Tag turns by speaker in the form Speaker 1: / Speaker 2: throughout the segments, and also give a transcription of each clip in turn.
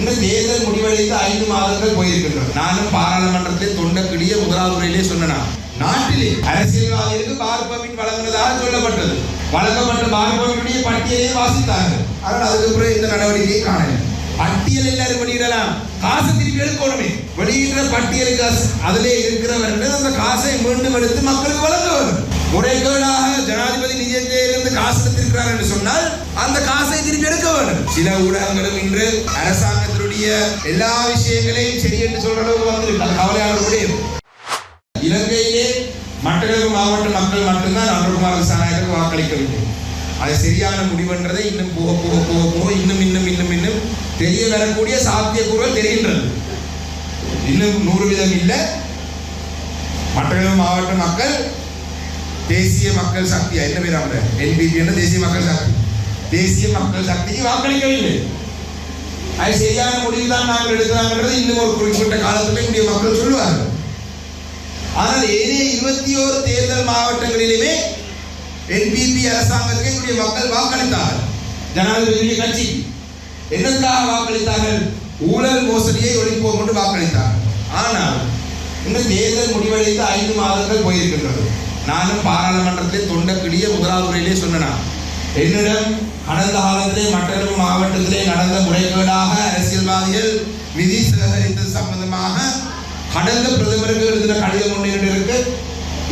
Speaker 1: இன்னும் தேர்தல் முடிவடைந்து ஐந்து மாதங்கள் போயிருக்கின்றன. நானும் பாராளுமன்றத்தில் தொண்டக்கிடிய முதலாவது முறையிலே சொன்னேன் நாட்டிலே அரசியல்வாதிகளுக்கு பார்ப்பமின் வழங்குவதாக சொல்லப்பட்டது. வழங்கப்பட்ட பார்ப்பமினுடைய பட்டியலை வாசித்தார்கள். ஆனால் அதுக்கு பிறகு இந்த நடவடிக்கையை காணவில்லை. பட்டியல் எல்லாரும் வெளியிடலாம். காசு திருப்பி எடுக்கணுமே. வெளியிடுற பட்டியலுக்கு அதிலே இருக்கிறவர்கள் அந்த காசை மீண்டும் எடுத்து மக்களுக்கு வழங்க வேண்டும் முறைகேடாக ஜனாதிபதி நிதியத்திலிருந்து காசு எடுத்திருக்கிறார் என்று சொன்னால் அந்த காசை திருப்பி எடுக்க வேண்டும். சில ஊடகங்களும் இன்று அரசாங்கத்தினுடைய எல்லா விஷயங்களையும் சரி என்று சொல்ற அளவுக்கு வந்திருக்கு. கவலையாளர்களுடைய இலங்கையிலே மட்டக்களப்பு மாவட்ட மக்கள் மட்டும்தான் அன்றகுமார் விசாரணைக்கு வாக்களிக்கவில்லை. அது சரியான முடிவுன்றதை இன்னும் போக போக போக போக இன்னும் இன்னும் இன்னும் இன்னும் தெரிய வரக்கூடிய சாத்தியக்கூறுகள் தெரிகின்றது. இன்னும் நூறு விதம் இல்லை. மட்டக்களப்பு மாவட்ட மக்கள் தேசிய மக்கள் சக்தியா என்ன பேர் அவங்க என்பிபி என்ற தேசிய மக்கள் சக்தி. தேசிய மக்கள் சக்திக்கு வாக்களிக்கவில்லை அது சரியான முடிவு தான் நாங்கள் எடுக்கிறாங்கிறது இன்னும் ஒரு குறிப்பிட்ட காலத்துல இந்திய மக்கள் சொல்லுவார்கள். ஆனால் ஏனைய இருபத்தி ஓரு தேர்தல் மாவட்டங்களிலுமே என்பிபி அரசாங்கத்துக்கு எங்களுடைய மக்கள் வாக்களித்தார்கள். ஜனாதிபதி கட்சி என்னக்காக வாக்களித்தார்கள்? ஊழல் மோசடியை ஒழிப்போம் என்று வாக்களித்தார்கள். ஆனால் இந்த தேர்தல் முடிவடைந்து ஐந்து மாதங்கள் போயிருக்கின்றது. நானும் பாராளுமன்றத்திலே தொண்டக்கிடிய முதலாவது உரையிலே சொன்னேன் என்னிடம் கடந்த காலத்திலே மட்டக்களப்பு மாவட்டத்திலே நடந்த முறைகேடாக அரசியல்வாதிகள் நிதி சேகரித்தது சம்பந்தமாக கடந்த பிரதமருக்கு எழுதின கடிதம் ஒன்று இருக்கு.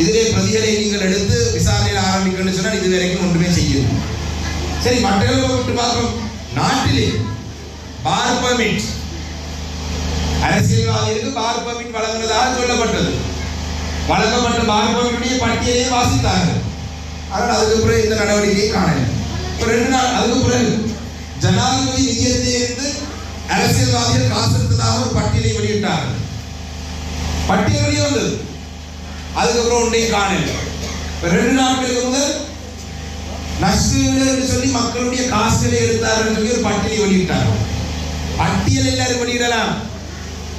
Speaker 1: இதிலே பிரதிகளை நீங்கள் எடுத்து விசாரணையில் ஆரம்பிக்கணும்னு சொன்னால் இது வரைக்கும் ஒன்றுமே செய்யும் சரி மட்டக்களப்பு விட்டு பார்க்கணும் நாட்டிலே பார் பர்மிட். அரசியல்வாதிகளுக்கு பார் பர்மிட் வழங்குவதாக சொல்லப்பட்டது. வழங்கப்பட்ட பார் பர்மிட்டுடைய பட்டியலை வாசித்தார்கள். ஆனால் அதுக்கு பிறகு இந்த நடவடிக்கையை காணல இப்போ ரெண்டு நாள் அதுக்கு பிறகு ஜனாதிபதி நிதியத்திலிருந்து அரசியல்வாதிகள் காசு எடுத்ததாக ஒரு பட்டியலை வெளியிட்டார்கள். பட்டியல் வெளியே வந்தது. அதுக்கப்புறம் ஒன்றையும் காணல ரெண்டு நாட்களுக்கு முதல் நஷ்டீடு என்று சொல்லி மக்களுடைய காசுகளை எடுத்தார்கள் சொல்லி ஒரு பட்டியலை வெளியிட்டார்கள். பட்டியல் எல்லாரும் வெளியிடலாம்.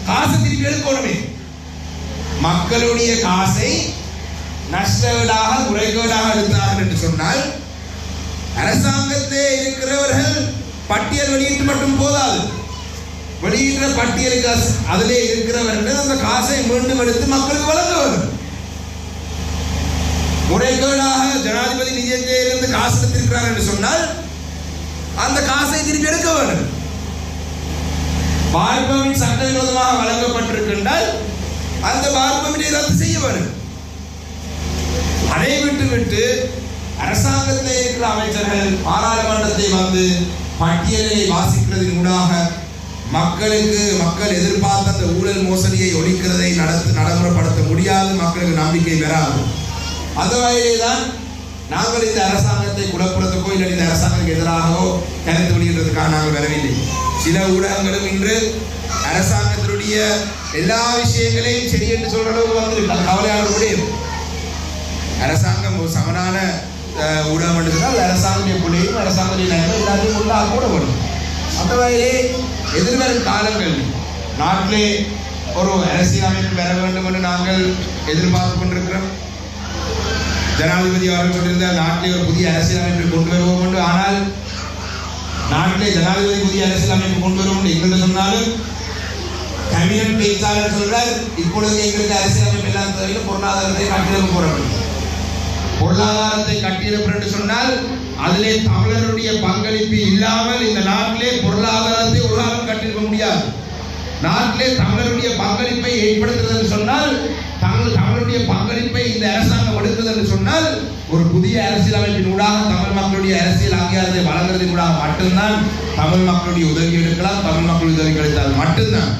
Speaker 1: காசு திருப்பி எடுக்கணுமே. மக்களுடைய காசை நஷ்டவீடாக குறைகேடாக எடுத்தார்கள் என்று சொன்னால் அரசாங்கத்திலே இருக்கிறவர்கள் பட்டியல் வெளியிட்டு மட்டும் போதாது. வெளியிடுற பட்டியலுக்கு அதிலே இருக்கிறவர்கள் அந்த காசை மீண்டும் எடுத்து மக்களுக்கு வழங்க முறைகேடாக ஜனாதிபதி நிதியத்திலிருந்து காசு எடுத்திருக்கிறார் என்று சொன்னால் அந்த காசை திருப்பி எடுக்க வேண்டும். பார்ப்பமின் சட்டவிரோதமாக வழங்கப்பட்டிருக்கின்றால் அந்த பார்ப்பமினை ரத்து செய்ய வேண்டும் அதை விட்டு விட்டு அரசாங்கத்தில் இருக்கிற அமைச்சர்கள் பாராளுமன்றத்தை வந்து பட்டியலை வாசிக்கிறதன் ஊடாக மக்களுக்கு மக்கள் எதிர்பார்த்த அந்த ஊழல் மோசடியை ஒழிக்கிறதை நடத்து நடைமுறைப்படுத்த முடியாது மக்களுக்கு நம்பிக்கை பெறாது. அந்த வகையிலே தான் நாங்கள் இந்த அரசாங்கத்தை குழப்புறதுக்கோ இல்லை இந்த அரசாங்கத்துக்கு எதிராகவோ கருத்து வெளியிடுறதுக்காக நாங்கள் வரவில்லை. சில ஊடகங்களும் இன்று அரசாங்கத்தில் அரசாங்கத்தினுடைய எல்லா விஷயங்களையும் சரி என்று சொல்ற அளவுக்கு வந்து முடியும் அரசாங்கம் ஒரு சமனான ஊடகம் என்று சொன்னால் அரசாங்கத்துடைய பிள்ளையும் அரசாங்கத்துடைய நன்மை எல்லாத்தையும் உள்ளாக கூட வரும் அந்த வகையிலே எதிர்வரும் காலங்கள் நாட்டிலே ஒரு அரசியலமைப்பு பெற வேண்டும் என்று நாங்கள் எதிர்பார்த்து கொண்டிருக்கிறோம். ஜனாதிபதி அவர்கள் சொல்லியிருந்த நாட்டிலே ஒரு புதிய அரசியலமைப்பை கொண்டு வருவோம் என்று. ஆனால் நாட்டிலே ஜனாதிபதி புதிய அரசியலமைப்பு கொண்டு வருவோம் என்று எங்களுக்கு சொன்னாலும் கடிதம் பேச்சாளர் சொல்றார் இப்பொழுது எங்களுக்கு அரசியலமைப்பு இல்லாத தேவையில் பொருளாதாரத்தை கட்டிடம் போற பொருளாதாரத்தை கட்டிடம் என்று சொன்னால் அதிலே தமிழருடைய பங்களிப்பு இல்லாமல் இந்த நாட்டிலே பொருளாதாரத்தை உலகம் கட்டிருக்க முடியாது. நாட்டிலே தமிழருடைய பங்களிப்பை ஏற்படுத்துறது என்று சொன்னால் தமிழ் தமிழுடைய பங்களிப்பை இந்த அரசாங்கம் எடுக்கிறது என்று சொன்னால் ஒரு புதிய அரசியலமைப்பின் ஊடாக தமிழ் மக்களுடைய அரசியல் அங்கீகாரத்தை வழங்குறதின் ஊடாக மட்டும்தான் தமிழ் மக்களுடைய உதவி எடுக்கலாம் தமிழ் மக்களுடைய உதவி கிடைத்தால் மட்டும்தான்.